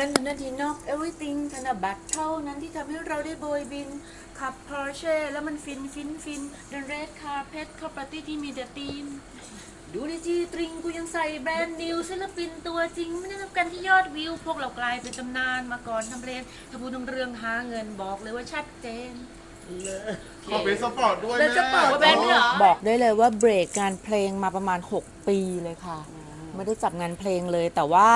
เงินนาทีนอก everything ธนบัตรเท่านั้นที่ทำให้เราได้โบยบิน ขับ Porsche แล้วมันฟินฟินฟินเดิน red carpet เข้าปาร์ตี้ที่มีแต่ธีม ดูในจีตริงกูยังใส่แบรนด์นิวศิลปินตัวจริง ไม่ได้รับการที่ยอดวิว พวกเรากลายเป็นตำนานมาก่อนทำเพลงถ้าพูดถึงเรื่องหาเงินบอกเลยว่าชัดเจน ขอเป็นสปอร์ตด้วยเป็นสปอร์ตแบรนด์ด้วยเหรอ บอกได้เลยว่าเบรกงานเพลงมาประมาณ 6 ปีเลยค่ะ ไม่ได้จับงานเพลงเลยแต่ว่า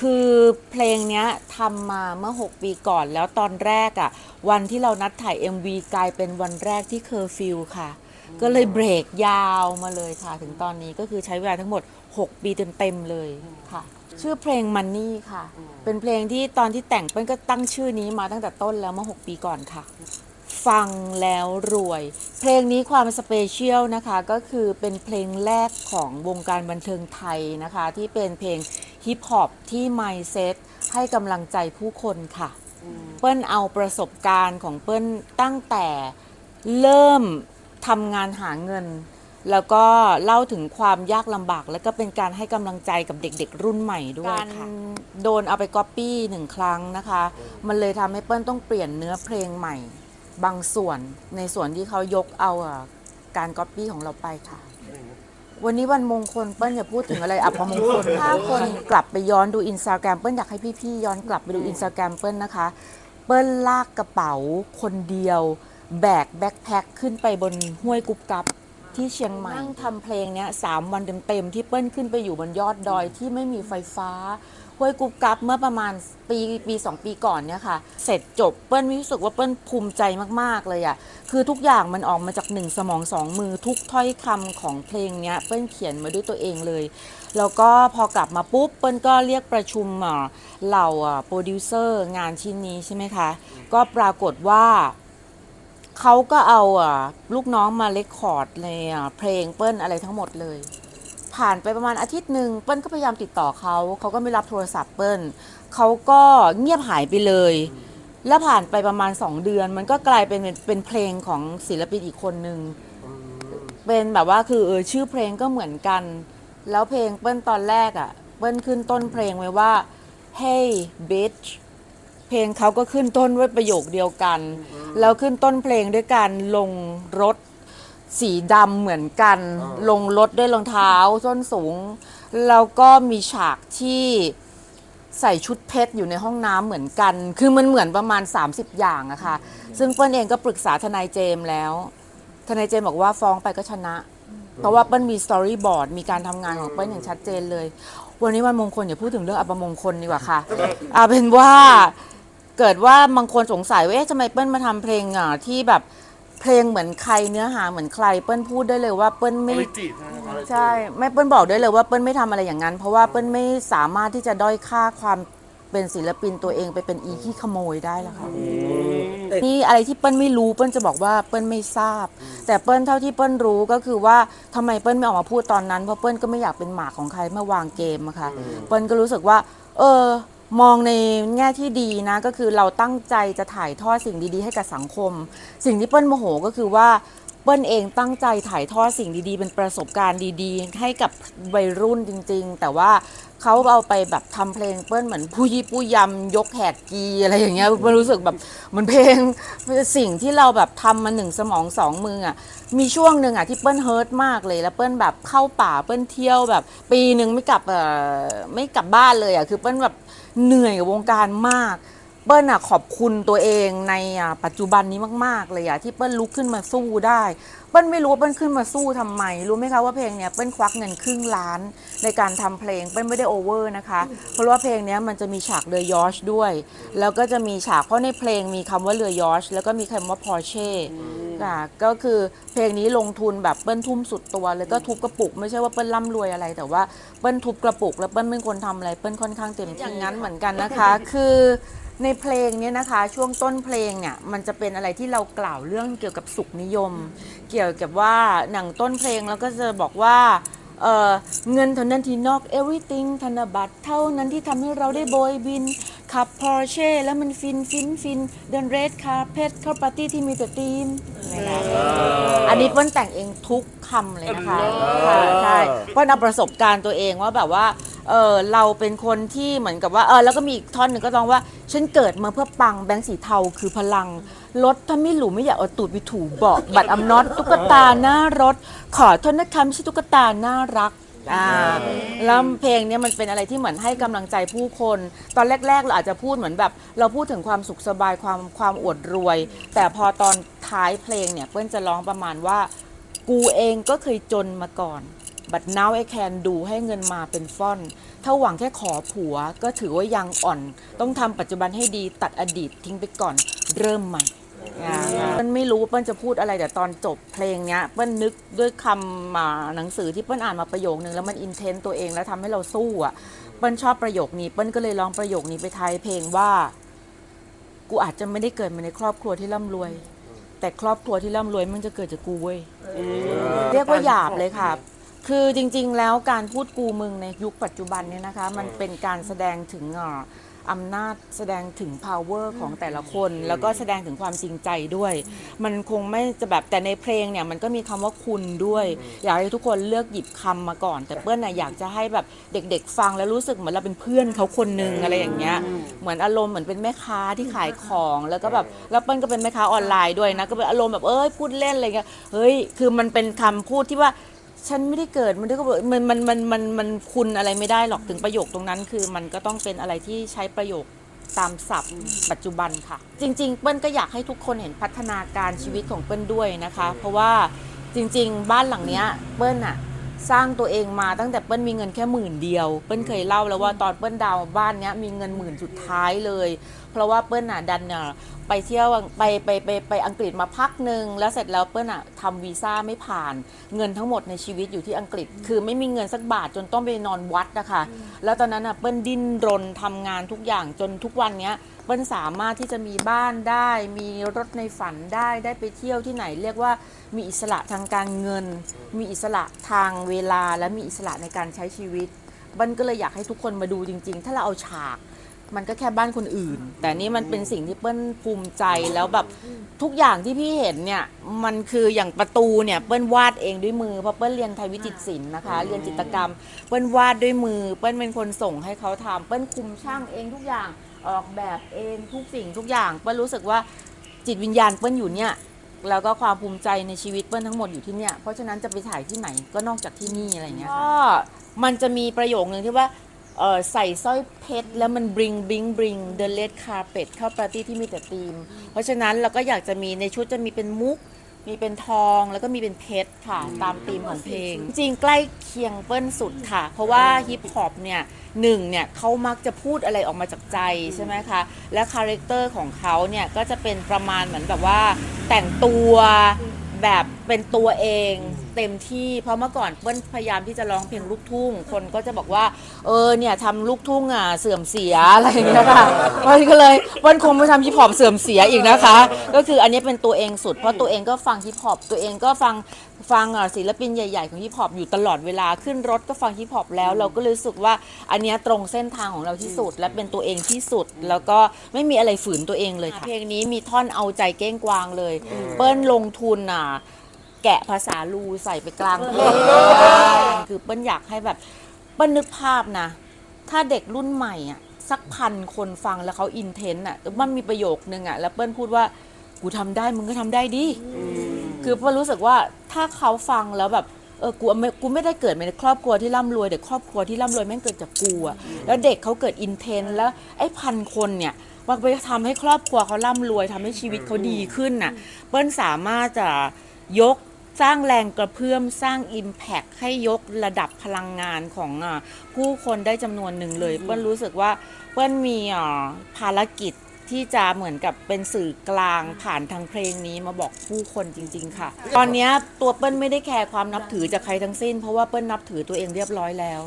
คือเพลงเนี้ยทำมาเมื่อ 6 ปีก่อนแล้วตอนแรกอะ่ะ วันที่เรานัดถ่าย MV กลายเป็นวันแรกที่เคอร์ฟิวค่ะ ก็เลยเบรกยาวมาเลยค่ะ ถึงตอนนี้ก็คือใช้เวลาทั้งหมด 6 ปีเต็มๆเลยค่ะ ชื่อเพลง Money ค่ะ เป็นเพลงที่ตอนที่แต่งเปิ้ลก็ตั้งชื่อนี้มาตั้งแต่ต้นแล้วเมื่อ 6 ปีก่อนค่ะ ฟังแล้วรวย เพลงนี้ความสเปเชียลนะคะก็คือเป็นเพลงแรกของวงการบันเทิงไทยนะคะ ที่เป็นเพลงฮิปฮอปที่ไมเซ็ตให้กำลังใจผู้คนค่ะ เปิ้ลเอาประสบการณ์ของเปิ้ลตั้งแต่เริ่มทำงานหาเงิน แล้วก็เล่าถึงความยากลำบาก แล้วก็เป็นการให้กำลังใจกับเด็กๆ รุ่นใหม่ด้วยค่ะโดนเอาไปก๊อปปี้หนึ่งครั้งนะคะ มันเลยทำให้เปิ้ลต้องเปลี่ยนเนื้อเพลงใหม่ บางส่วนในส่วนที่เขายกเอาอะการก๊อปปี้ของเราไปค่ะ วันนี้วันมงคลเปิ้ลอย่าพูดถึงอะไรอัปมงคลถ้าคนกลับไปย้อนดูอินสตาแกรมเปิ้ลอยากให้พี่ๆย้อนกลับไปดูอินสตาแกรมเปิ้ลนะคะ เปิ้ลลากกระเป๋าคนเดียว แบกแบ็คแพ็คขึ้นไปบนห้วยกุบกับที่เชียงใหม่นั่งทำเพลงเนี้ยสามวันเต็มๆที่เปิ้ลขึ้นไปอยู่บนยอดดอยที่ไม่มีไฟฟ้า ห้วยกุบกับเมื่อประมาณปีปีสองปีก่อนเนี่ยค่ะ เสร็จจบเปิ้ลรู้สึกว่าเปิ้ลภูมิใจมากๆเลยอะ่ะคือทุกอย่างมันออกมาจากหนึ่งสมองสองมือทุกถ้อยคำของเพลงเนี้ยเปิ้ลเขียนมาด้วยตัวเองเลย แล้วก็พอกลับมาปุ๊บเปิ้ลก็เรียกประชุมเหล่าโปรดิวเซอร์งานชิ้นนี้ใช่ไหมคะ ก็ปรากฏว่าเขาก็เอาอะลูกน้องมาเลคคอร์ดในอะเพลงเปิ้ลอะไรทั้งหมดเลย ผ่านไปประมาณอาทิตย์หนึ่งเปิ้ลก็พยายามติดต่อเขาเขาก็ไม่รับโทรศัพท์เปิ้ลเขาก็เงียบหายไปเลย แล้วผ่านไปประมาณ 2 เดือน มันก็กลายเป็นเป็นเพลงของศิลปินอีกคนหนึ่งเป็นแบบว่าคือเออชื่อเพลงก็เหมือนกัน แล้วเพลงเปิ้ลตอนแรกอะ่ะเปิ้ลขึ้นต้นเพลงไว้ว่า hey bitch เพลงเขาก็ขึ้นต้นด้วยประโยคเดียวกัน แล้วขึ้นต้นเพลงด้วยการลงรถ สีดำเหมือนกันลงรถด้วยรองเท้าส้นสูง แล้วก็มีฉากที่ใส่ชุดเพชรอยู่ในห้องน้ำเหมือนกัน คือมันเหมือนประมาณ 30 อย่างอะค่ะ ซึ่งเปิ้ลเองก็ปรึกษาทนายเจมส์แล้ว ทนายเจมส์บอกว่าฟ้องไปก็ชนะ เพราะว่าเปิ้ลมีสตอรี่บอร์ดมีการทำงานของเปิ้ลอย่างชัดเจนเลย วันนี้วันมงคลอย่าพูดถึงเรื่องอัปมงคลดีกว่าค่ะ เอาเป็นว่า เกิดว่าบางคนสงสัยว่าเอ๊ะทำไมเปิ้ลมาทำเพลงอะที่แบบ เพลงเหมือนใครเนื้อหาเหมือนใคร เปิ้ลพูดได้เลยว่าเปิ้ลไม่ ไม่จีบนะใช่ไม่เปิ้ลบอกได้เลยว่าเปิ้ลไม่ทำอะไรอย่างนั้น เพราะว่าเปิ้ลไม่สามารถที่จะด้อยค่าความเป็นศิลปินตัวเองไปเป็นอีขี้ขโมยได้แล้วค่ะนี่อะไรที่เปิ้ลไม่รู้เปิ้ลจะบอกว่าเปิ้ลไม่ทราบ แต่เปิ้ลเท่าที่เปิ้ลรู้ก็คือว่าทำไมเปิ้ลไม่ออกมาพูดตอนนั้นเพราะเปิ้ลก็ไม่อยากเป็นหมากของใครเมื่อวางเกมอะค่ะเปิ้ลก็รู้สึกว่า เออ มองในแง่ที่ดีนะก็คือเราตั้งใจจะถ่ายทอดสิ่งดีๆ ให้กับสังคม สิ่งที่เปิ้ลโมโหก็คือว่าเปิ้ลเองตั้งใจถ่ายทอดสิ่งดีๆ เป็นประสบการณ์ดีๆ ให้กับวัยรุ่นจริง ๆ แต่ว่าเขาเอาไปแบบทำเพลงเปิ้ลเหมือนผู้ยี่ผู้ยำยกแหกกีอะไรอย่างเงี้ยเปิ้ลรู้สึกแบบเหมือนเพลงสิ่งที่เราแบบทำมาหนึ่งสมองสองมืออะมีช่วงหนึ่งอะที่เปิ้ลเฮิร์ตมากเลยแล้วเปิ้ลแบบเข้าป่าเปิ้ลเที่ยวแบบ ปีหนึ่งไม่กลับเอ่อไม่กลับบ้านเลยอะคือเปิ้ลแบบ เหนื่อยกับวงการมาก เปิ้ลอะขอบคุณตัวเองในอะปัจจุบันนี้มาก ๆ เลยอะที่เปิ้ลลุกขึ้นมาสู้ได้ เปิ้ลไม่รู้ว่าเปิ้ลขึ้นมาสู้ทำไม รู้ไหมคะว่าเพลงเนี้ยเปิ้ลควักเงินครึ่งล้านในการทำเพลงเปิ้ลไม่ได้โอเวอร์นะคะ เพราะว่าเพลงเนี้ยมันจะมีฉากเรือยอชด้วย แล้วก็จะมีฉากเพราะในเพลงมีคำว่าเรือยอชแล้วก็มีคำว่าพอร์เช่ค่ะก็คือเพลงนี้ลงทุนแบบเปิ้ลทุ่มสุดตัวเลยก็ทุบกระปุก ไม่ใช่ว่าเปิ้ลร่ำรวยอะไร แต่ว่าเปิ้ลทุบกระปุก แล้วเปิ้ลเป็นคนทำอะไรเปิ้ลค่อนข้างเต็มที่อย่างนั้นเหมือนกันนะคะ คือ ในเพลงเนี้ยนะคะ ช่วงต้นเพลงเนี่ยมันจะเป็นอะไรที่เรากล่าวเรื่องเกี่ยวกับสุขนิยม เกี่ยวกับว่าหนังต้นเพลงแล้วก็จะบอกว่าเอ่อเงินเท่านั้นที่นอก everything ธนบัตรเท่านั้นที่ทำให้เราได้โบยบิน ขับ Porsche แล้วมันฟินฟินฟินเดิน red carpet เข้าปาร์ตี้ที่มีแต่ธีมนะคะอันนี้เปิ้ลแต่งเองทุกคำเลยนะคะค่ะใช่เปิ้ลเอาประสบการณ์ตัวเองว่าแบบว่า เออเราเป็นคนที่เหมือนกับว่าเออแล้วก็มีอีกท่อนหนึ่งก็ร้องว่า ฉันเกิดมาเพื่อปังแบงค์สีเทาคือพลังรถถ้าไม่หรูไม่อยากเอาตูดไปถูเบาะบัตรอำน็อตตุ๊กตาหน้ารถ ขอโทษนะคะไม่ใช่ตุ๊กตาน่ารักอ่าแล้วเพลงเนี้ยมันเป็นอะไรที่เหมือนให้กำลังใจผู้คน ตอนแรก ๆ เราอาจจะพูดเหมือนแบบ เราพูดถึงความสุขสบายความความอวดรวย แต่พอตอนท้ายเพลงเนี่ยเปิ้ลจะร้องประมาณว่า กูเองก็เคยจนมาก่อน บัด now I can ดูให้เงินมาเป็นฟ่อน ถ้าหวังแค่ขอผัวก็ถือว่ายังอ่อน ต้องทำปัจจุบันให้ดีตัดอดีตทิ้งไปก่อนเริ่มใหม่อ่าเปิ้ลไม่รู้ว่าเปิ้ลจะพูดอะไรแต่ตอนจบเพลงเนี้ยเปิ้ลนึกด้วยคำมาหนังสือที่เปิ้ลอ่านมาประโยคนึงแล้วมันอินเทนต์ตัวเองแล้วทำให้เราสู้อะเปิ้ลชอบประโยคนี้เปิ้ลก็เลยร้องประโยคนี้ไปท้ายเพลงว่า กูอาจจะไม่ได้เกิดมาในครอบครัวที่ร่ำรวย แต่ครอบครัวที่ร่ำรวยมันจะเกิดจากกูเว้ยเรียกว่าหยาบเลยค่ะ คือจริงๆ แล้วการพูดกูมึงในยุคปัจจุบันเนี่ยนะคะ มันเป็นการแสดงถึงอ่าอำนาจแสดงถึง power ของแต่ละคน แล้วก็แสดงถึงความจริงใจด้วย มันคงไม่จะแบบแต่ในเพลงเนี่ยมันก็มีคำว่าคุณด้วย อยากให้ทุกคนเลือกหยิบคำมาก่อน แต่เปิ้ลน่ะอยากจะให้แบบเด็กๆ ฟังแล้วรู้สึกเหมือนเราเป็นเพื่อนเขาคนนึงอะไรอย่างเงี้ยเหมือนอารมณ์เหมือนเป็นแม่ค้าที่ขายของแล้วก็แบบแล้วเปิ้ลก็เป็นแม่ค้าออนไลน์ด้วยนะก็เป็นอารมณ์แบบเอ้ยพูดเล่นอะไรเงี้ยเฮ้ยคือมันเป็นคำพูดที่ว่า ฉันไม่ได้เกิดมันได้ก็บอกมันมันมันมันมันคุณอะไรไม่ได้หรอกถึงประโยคตรงนั้น คือมันก็ต้องเป็นอะไรที่ใช้ประโยคตามศัพท์ปัจจุบันค่ะ จริง ๆ เปิ้ลก็อยากให้ทุกคนเห็นพัฒนาการชีวิตของเปิ้ลด้วยนะคะ เพราะว่าจริง ๆ บ้านหลังเนี้ยเปิ้ลอะสร้างตัวเองมาตั้งแต่เปิ้ลมีเงินแค่หมื่นเดียว เปิ้ลเคยเล่าแล้วว่าตอนเปิ้ลดาวน์บ้านเนี้ยมีเงินหมื่นสุดท้ายเลย เพราะว่าเปิ้ลอะดันเนี่ยไปเที่ยวไปไปไปไปอังกฤษมาพักหนึ่งแล้วเสร็จแล้วเปิ้ลอะทำวีซ่าไม่ผ่านเงินทั้งหมดในชีวิตอยู่ที่อังกฤษ คือไม่มีเงินสักบาทจนต้องไปนอนวัดนะคะแล้วตอนนั้นอะเปิ้ลดิ้นรนทำงานทุกอย่างจนทุกวันเนี้ยเปิ้ลสามารถที่จะมีบ้านได้ มีรถในฝันได้ได้ไปเที่ยวที่ไหน เรียกว่ามีอิสระทางการเงิน มีอิสระทางเวลาและมีอิสระในการใช้ชีวิตเปิ้ลก็เลยอยากให้ทุกคนมาดูจริง ๆ ถ้าเราเอาฉาก มันก็แค่บ้านคนอื่น แต่นี่มันเป็นสิ่งที่เปิ้ลภูมิใจแล้วแบบทุกอย่างที่พี่เห็นเนี่ยมันคืออย่างประตูเนี่ยเปิ้ลวาดเองด้วยมือเพราะเปิ้ลเรียนไทยวิจิตรศิลป์นะคะ เรียนจิตรกรรม เปิ้ลวาดด้วยมือ เปิ้ลเป็นคนส่งให้เขาทำเปิ้ลคุมช่างเองทุกอย่างออกแบบเองทุกสิ่งทุกอย่าง เปิ้ลรู้สึกว่าจิตวิญญาณเปิ้ลอยู่เนี่ยแล้วก็ความภูมิใจในชีวิตเปิ้ลทั้งหมดอยู่ที่เนี่ยเพราะฉะนั้นจะไปถ่ายที่ไหนก็นอกจากที่นี่อะไรอย่างเงี้ยค่ะก็มันจะมีประโยคนึงที่ว่า เอ่อใส่สร้อยเพชรแล้วมัน bring bring bring the red carpet เข้าปาร์ตี้ที่มีแต่ธีม เพราะฉะนั้นเราก็อยากจะมีในชุดจะมีเป็นมุก มีเป็นทองแล้วก็มีเป็นเพชรค่ะ ตามธีมของเพลง จริงๆใกล้เคียงเปิ้ลสุดค่ะ เพราะว่าฮิปฮอปเนี่ยหนึ่งเนี่ยเขามักจะพูดอะไรออกมาจากใจใช่ไหมคะ และคาแรคเตอร์ของเขาเนี่ยก็จะเป็นประมาณเหมือนแบบว่าแต่งตัวแบบเป็นตัวเอง เต็มที่เพราะเมื่อก่อนเปิ้ลพยายามที่จะร้องเพลงลูกทุ่ง คนก็จะบอกว่า เออเนี่ยทำลูกทุ่งอะเสื่อมเสียอะไรอย่างเงี้ยค่ะเปิ้ลก็เลยเปิ้ลคงไม่ทำฮิปฮอปเสื่อมเสียอีกนะคะ ก็คืออันนี้เป็นตัวเองสุด เพราะตัวเองก็ฟังฮิปฮอปตัวเองก็ฟังฟังอะศิลปินใหญ่ ๆ ของฮิปฮอปอยู่ตลอดเวลาขึ้นรถก็ฟังฮิปฮอปแล้ว เราก็เลยรู้สึกว่าอันเนี้ยตรงเส้นทางของเราที่สุด และเป็นตัวเองที่สุด แล้วก็ไม่มีอะไรฝืนตัวเองเลยค่ะเพลงนี้มีท่อนเอาใจเก้งกวางเลย เปิ้ลลงทุนอะ แกะภาษาลูใส่ไปกลางเพลงคือเปิ้ลอยากให้แบบเปิ้ลนึกภาพนะ ถ้าเด็กรุ่นใหม่อะสักพันคนฟังแล้วเขาอินเทนต์อะมันมีประโยคนึงอะแล้วเปิ้ลพูดว่ากูทำได้มึงก็ทำได้ดิคือเปิ้ลรู้สึกว่าถ้าเขาฟังแล้วแบบเออกูไม่กูไม่ได้เกิดมาในครอบครัวที่ร่ำรวยแต่ครอบครัวที่ร่ำรวยแม่งเกิดจากกูอะแล้วเด็กเขาเกิดอินเทนต์แล้วไอ้พันคนเนี่ยมันไปทำให้ครอบครัวเขาร่ำรวยทำให้ชีวิตเขาดีขึ้นน่ะเปิ้ลสามารถจะยก สร้างแรงกระเพื่อมสร้าง Impact ให้ยกระดับพลังงานของอะผู้คนได้จำนวนหนึ่งเลย เปิ้ลรู้สึกว่าเปิ้ลมีอะภารกิจที่จะเหมือนกับเป็นสื่อกลางผ่านทางเพลงนี้มาบอกผู้คนจริง ๆ ค่ะ ตอนเนี้ยตัวเปิ้ลไม่ได้แคร์ความนับถือจากใครทั้งสิ้น เพราะว่าเปิ้ลนับถือตัวเองเรียบร้อยแล้ว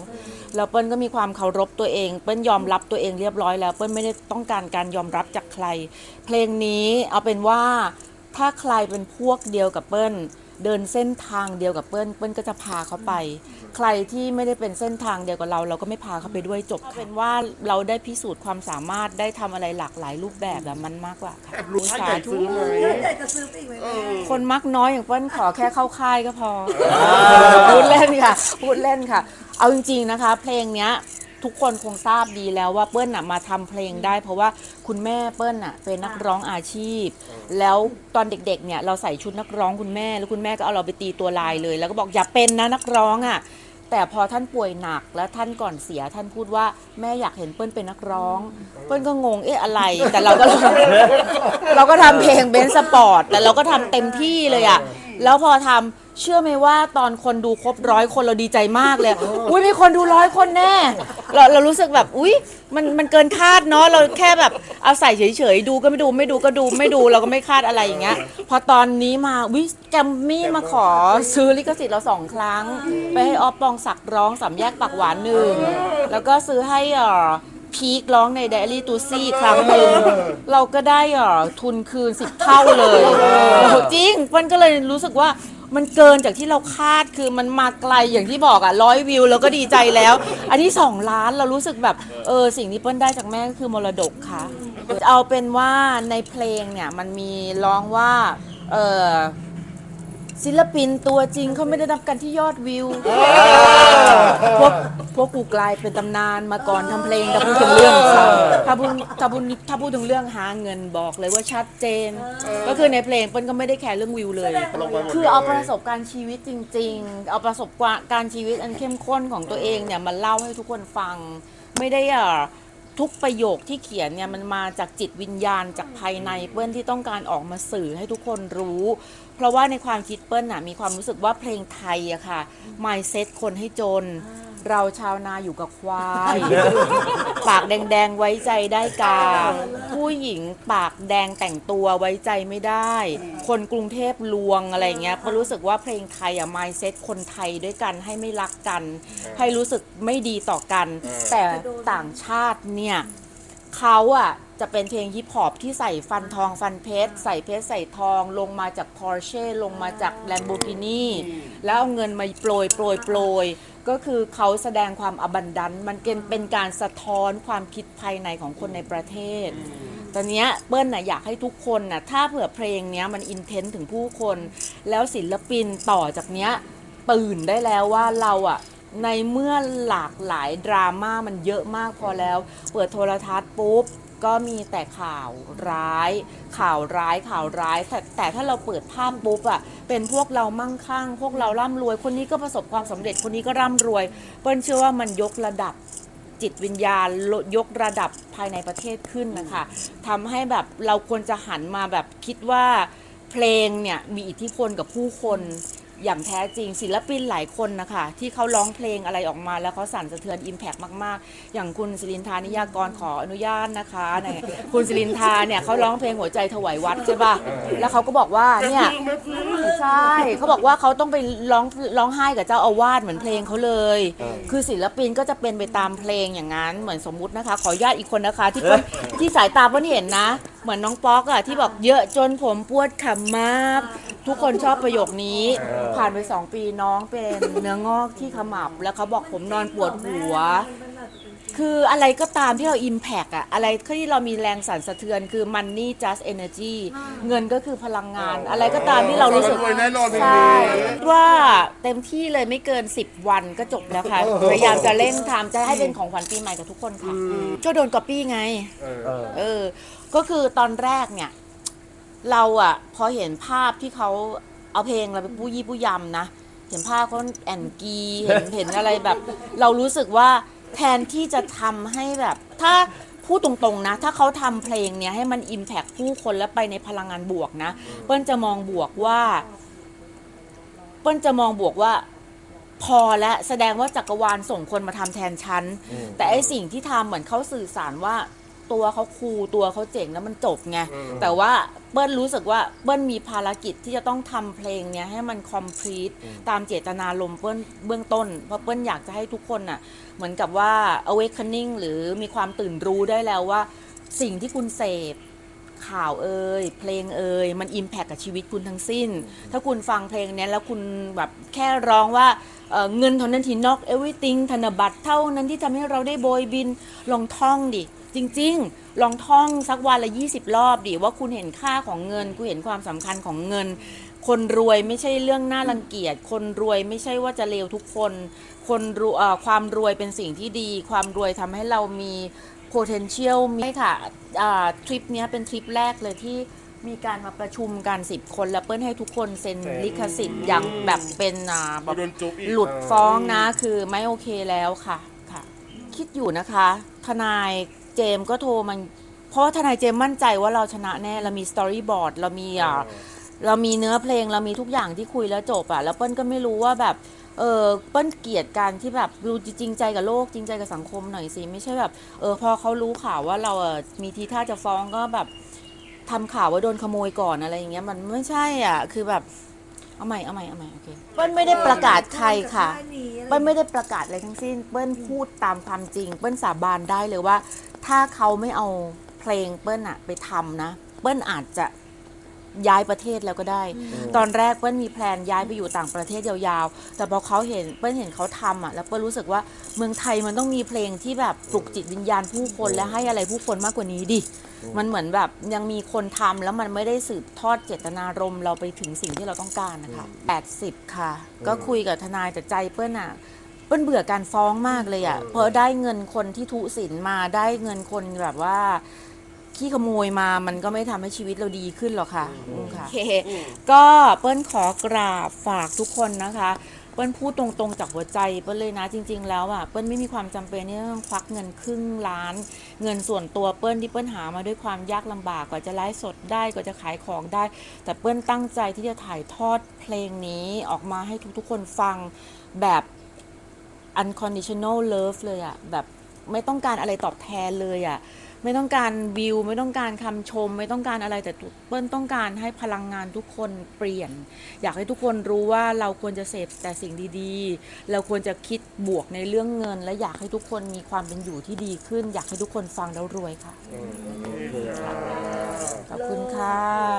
แล้วเปิ้ลก็มีความเคารพตัวเอง เปิ้ลยอมรับตัวเองเรียบร้อยแล้ว เปิ้ลไม่ได้ต้องการการยอมรับจากใคร เพลงนี้เอาเป็นว่า ถ้าใครเป็นพวกเดียวกับเปิ้ล เดินเส้นทางเดียวกับเปิ้ลเปิ้ลก็จะพาเขาไป ใครที่ไม่ได้เป็นเส้นทางเดียวกับเรา เราก็ไม่พาเขาไปด้วยจบค่ะเป็นว่าเราได้พิสูจน์ความสามารถได้ทำอะไรหลากหลายรูปแบบแบบมันมากกว่าค่ะแอบรู้ถ้าอยากซื้อไหมอยากจะซื้อไปอีกไหมแม่คนมักน้อยอย่างเปิ้ลขอแค่เข้าค่ายก็พอพูดเล่นค่ะพูดเล่นค่ะ เอาจริงๆนะคะ เพลงเนี้ย ทุกคนคงทราบดีแล้วว่าเปิ้ลน่ะมาทำเพลงได้ เพราะว่าคุณแม่เปิ้ลน่ะเป็นนักร้องอาชีพ แล้วตอนเด็กๆเนี่ยเราใส่ชุดนักร้องคุณแม่แล้วคุณแม่ก็เอาเราไปตีตัวลายเลย แล้วก็บอกอย่าเป็นนะนักร้องอะแต่พอท่านป่วยหนักแล้วท่านก่อนเสียท่านพูดว่าแม่อยากเห็นเปิ้ลเป็นนักร้อง เปิ้ลก็งงเอ๊ะอะไร แต่เราก็ เราก็ทำเพลงเบนซ์สปอร์ตแต่เราก็ทำเต็มที่เลยอะแล้วพอทำ เชื่อไหมว่าตอนคนดูครบร้อยคนเราดีใจมากเลย อุ้ยมีคนดูร้อยคนแน่ เราเรารู้สึกแบบ อุ้ยมันมันเกินคาดเนาะ เราแค่แบบเอาใส่เฉยๆ ดูก็ไม่ดูไม่ดูก็ดูไม่ดูเราก็ไม่คาดอะไรอย่างเงี้ย พอตอนนี้มาวิแกมมี่มาขอซื้อลิขสิทธิ์เราสองครั้ง ไปให้ออฟปองศักดิ์ร้องสามแยกปากหวานหนึ่ง แล้วก็ซื้อให้เอ่อพีคร้องในเดลี่ตูซี่ครั้งหนึ่งเราก็ได้เอ่อทุนคืนสิบเท่าเลยจริงมันก็เลยรู้สึกว่า มันเกินจากที่เราคาดคือมันมาไกลอย่างที่บอกอะร้อยวิวเราก็ดีใจแล้ว อันนี้สองล้านเรารู้สึกแบบเออสิ่งที่เปิ้ลได้จากแม่ก็คือมรดกค่ะ เอาเป็นว่าในเพลงเนี่ยมันมีร้องว่าเออ ศิลปินตัวจริงเขาไม่ได้นับกันที่ยอดวิว พวกพวกกูกลายเป็นตำนานมาก่อนทำเพลงถ้าพูดถึงเรื่องค่ะถ้าพูดถ้าพูดถ้าพูดถึงเรื่องหาเงินบอกเลยว่าชัดเจน ก็คือในเพลงเปิ้ลก็ไม่ได้แคร์เรื่องวิวเลย คือเอาประสบการณ์ชีวิตจริง ๆ เอาประสบการณ์ชีวิตอันเข้มข้นของตัวเองเนี่ยมาเล่าให้ทุกคนฟังไม่ได้อะทุกประโยคที่เขียนเนี่ยมันมาจากจิตวิญญาณจากภายในเปิ้ลที่ต้องการออกมาสื่อให้ทุกคนรู้ เพราะว่าในความคิดเปิ้ลน่ะมีความรู้สึกว่าเพลงไทยอะค่ะ mindset คนให้จน เราชาวนาอยู่กับควาย ปากแดงๆไว้ใจได้กา ผู้หญิงปากแดงแต่งตัวไว้ใจไม่ได้ คนกรุงเทพลวงอะไรเงี้ยก็รู้สึกว่าเพลงไทยอะ mindset คนไทยด้วยกันให้ไม่รักกัน ให้รู้สึกไม่ดีต่อกัน แต่ต่างชาติเนี่ยเขาอะ จะเป็นเพลงฮิปฮอปที่ใส่ฟันทองฟันเพชรใส่เพชรใส่ทองลงมาจาก Porsche ลงมาจาก Lamborghini แล้วเอาเงินมาโปรยโปรยโปรยก็คือเขาแสดงความอบันดันมันเป็นเป็นการสะท้อนความคิดภายในของคนในประเทศ ตอนเนี้ยเปิ้ลน่ะอยากให้ทุกคนน่ะถ้าเผื่อเพลงเนี้ยมันอินเทนต์ถึงผู้คน แล้วศิลปินต่อจากเนี้ยตื่นได้แล้วว่าเราอะในเมื่อหลากหลายดราม่ามันเยอะมากพอแล้ว เปิดโทรทัศน์ปุ๊บ ก็มีแต่ข่าวร้าย ข่าวร้ายข่าวร้ายแต่แต่ถ้าเราเปิดภาพปุ๊บอะเป็นพวกเรามั่งคั่ง พวกเราร่ำรวย คนนี้ก็ประสบความสำเร็จคนนี้ก็ร่ำรวย เปิ้ลเชื่อว่ามันยกระดับจิตวิญญาณยกระดับภายในประเทศขึ้นนะคะทำให้แบบเราควรจะหันมาแบบคิดว่าเพลงเนี่ยมีอิทธิพลกับผู้คน อย่างแท้จริงศิลปินหลายคนนะคะที่เขาร้องเพลงอะไรออกมา แล้วเขาสั่นสะเทือนอิมแพกมาก ๆ อย่างคุณศิรินทานิยากรขออนุญาตนะคะเนี่ยคุณศิรินทาเนี่ยเขาร้องเพลงหัวใจถวายวัดใช่ป่ะแล้วเขาก็บอกว่าเนี่ยใช่เขาบอกว่าเขาต้องไปร้องร้องไห้กับเจ้าอาวาสเหมือนเพลงเขาเลย คือศิลปินก็จะเป็นไปตามเพลงอย่างนั้นเหมือนสมมุตินะคะ ขออนุญาตอีกคนนะคะ ที่เพิ่นที่สายตาเพิ่นเห็นนะเหมือนน้องป๊อกอะที่บอกเยอะจนผมปวดขำมาก ทุกคนชอบประโยคนี้ผ่านไปสองปีน้องเป็นเนื้องอกที่ขมับ แล้วเขาบอกผมนอนปวดหัว คืออะไรก็ตามที่เรา Impact อะอะไรที่เรามีแรงสั่นสะเทือนคือ money just energy เงินก็คือพลังงาน อะไรก็ตามที่เรารู้สึก รวยแน่นอนเพลงใช่นี้ว่าเต็มที่เลยไม่เกิน 10 วันก็จบแล้วค่ะ พยายามจะเร่งทำจะให้เป็นของขวัญปีใหม่กับทุกคนค่ะ ก็โดนก๊อปปี้ไง เออ เออเออ ก็คือตอนแรกเนี่ย เราอะพอเห็นภาพที่เขาเอาเพลงเราไปปู้ยี่ปู้ยำนะ เห็นภาพเขาแอนกีเห็นเห็นอะไรแบบ เรารู้สึกว่าแทนที่จะทำให้แบบ ถ้าพูดตรงๆนะ ถ้าเขาทำเพลงเนี้ยให้มันอิมแพคผู้คนและไปในพลังงานบวกนะ เปิ้ลจะมองบวกว่า เปิ้ลจะมองบวกว่า พอแล้วแสดงว่าจักรวาลส่งคนมาทำแทนฉันแต่ไอสิ่งที่ทำเหมือนเขาสื่อสารว่า ตัวเขาคูลตัวเขาเจ๋งแล้วมันจบไง อืม แต่ว่าเปิ้ลรู้สึกว่าเปิ้ลมีภารกิจที่จะต้องทำเพลงเนี้ยให้มันคอมพลีทตามเจตนารมณ์เปิ้ลเบื้องต้น เพราะเปิ้ลอยากจะให้ทุกคนน่ะเหมือนกับว่า awakening หรือมีความตื่นรู้ได้แล้วว่า สิ่งที่คุณเสพ ข่าวเอ่ยเพลงเอ่ยมันอิมแพคกับชีวิตคุณทั้งสิ้น ถ้าคุณฟังเพลงเนี้ยแล้วคุณแบบแค่ร้องว่าเอ่อเงินเท่านั้นที่นอก everything ธนบัตรเท่านั้นที่ทำให้เราได้โบยบินลองท่องดิ จริง ๆ ลองท่องสักวันละ 20 รอบดิว่าคุณเห็นค่าของเงิน คุณเห็นความสำคัญของเงิน คนรวยไม่ใช่เรื่องน่ารังเกียจ คนรวยไม่ใช่ว่าจะเลวทุกคน คนรวยเอ่อความรวยเป็นสิ่งที่ดี ความรวยทำให้เรามี potential มีใช่ค่ะอ่าทริปเนี้ยเป็นทริปแรกเลยที่มีการมาประชุมกัน 10 คนแล้วเปิ้ลให้ทุกคนเซ็นเซ็น ลิขสิทธิ์อย่างแบบเป็นอ่าแบบโดนจุ๊บอีกหลุดฟ้องนะคือไม่โอเคแล้วค่ะค่ะ คิดอยู่นะคะ ทนาย เจมส์ก็โทรมัน เพราะว่าทนายเจมส์มั่นใจว่าเราชนะแน่ เรามีสตอรี่บอร์ดเรามีอ่า เรามีเนื้อเพลงเรามีทุกอย่างที่คุยแล้วจบอะแล้วเปิ้ลก็ไม่รู้ว่าแบบ เออเปิ้ลเกลียดการที่แบบดูจริงใจกับโลกจริงใจกับสังคมหน่อยสิไม่ใช่แบบ เออพอเขารู้ข่าวว่าเราอะมีทีท่าจะฟ้องก็แบบทำข่าวว่าโดนขโมยก่อนอะไรอย่างเงี้ยมันไม่ใช่อะคือแบบเอาใหม่เอาใหม่เอาใหม่โอเคเปิ้ลไม่ได้ประกาศใครค่ะ เปิ้ลไม่ได้ประกาศอะไรทั้งสิ้น เปิ้ลพูดตามความจริง เปิ้ลสาบานได้เลยว่า ถ้าเขาไม่เอาเพลงเปิ้ลอะไปทำนะ เปิ้ลอาจจะย้ายประเทศแล้วก็ได้ ตอนแรกเปิ้ลมีแพลนย้ายไปอยู่ต่างประเทศยาวๆ แต่พอเขาเห็นเปิ้ลเห็นเขาทำอะแล้วเปิ้ลรู้สึกว่าเมืองไทยมันต้องมีเพลงที่แบบปลุกจิตวิญญาณผู้คนและให้อะไรผู้คนมากกว่านี้ดิ มันเหมือนแบบยังมีคนทำแล้วมันไม่ได้สืบทอดเจตนารมณ์เราไปถึงสิ่งที่เราต้องการนะคะ80 ค่ะ ก็คุยกับทนายแต่ใจเปิ้ลอะ เปิ้ลเบื่อการฟ้องมากเลยอะ่ะเพราะได้เงินคนที่ทุศิลมาได้เงินคนแบบว่าขี้ขโมยมามันก็ไม่ทำให้ชีวิตเราดีขึ้นหรอกค่ะอืมค่ะ โอเคก็เปิ้ลขอกราบฝากทุกคนนะคะ เปิ้ลพูดตรงๆจากหัวใจ เปิ้ลเลยนะจริง ๆ แล้วอะเปิ้ลไม่มีความจำเป็นที่ต้องควักเงินครึ่งล้าน เงินส่วนตัวเปิ้ลที่เปิ้ลหามาด้วยความยากลำบากกว่าจะไลฟ์สดได้กว่าจะขายของได้ แต่เปิ้ลตั้งใจที่จะถ่ายทอดเพลงนี้ออกมาให้ทุกๆคนฟังแบบ unconditional love เลยอะแบบไม่ต้องการอะไรตอบแทนเลยอะไม่ต้องการวิว ไม่ต้องการคำชม ไม่ต้องการอะไรแต่ทุกเปิ้ลต้องการให้พลังงานทุกคนเปลี่ยน อยากให้ทุกคนรู้ว่าเราควรจะเสพแต่สิ่งดีๆ เราควรจะคิดบวกในเรื่องเงิน และอยากให้ทุกคนมีความเป็นอยู่ที่ดีขึ้น อยากให้ทุกคนฟังแล้วรวยค่ะขอบคุณค่ะ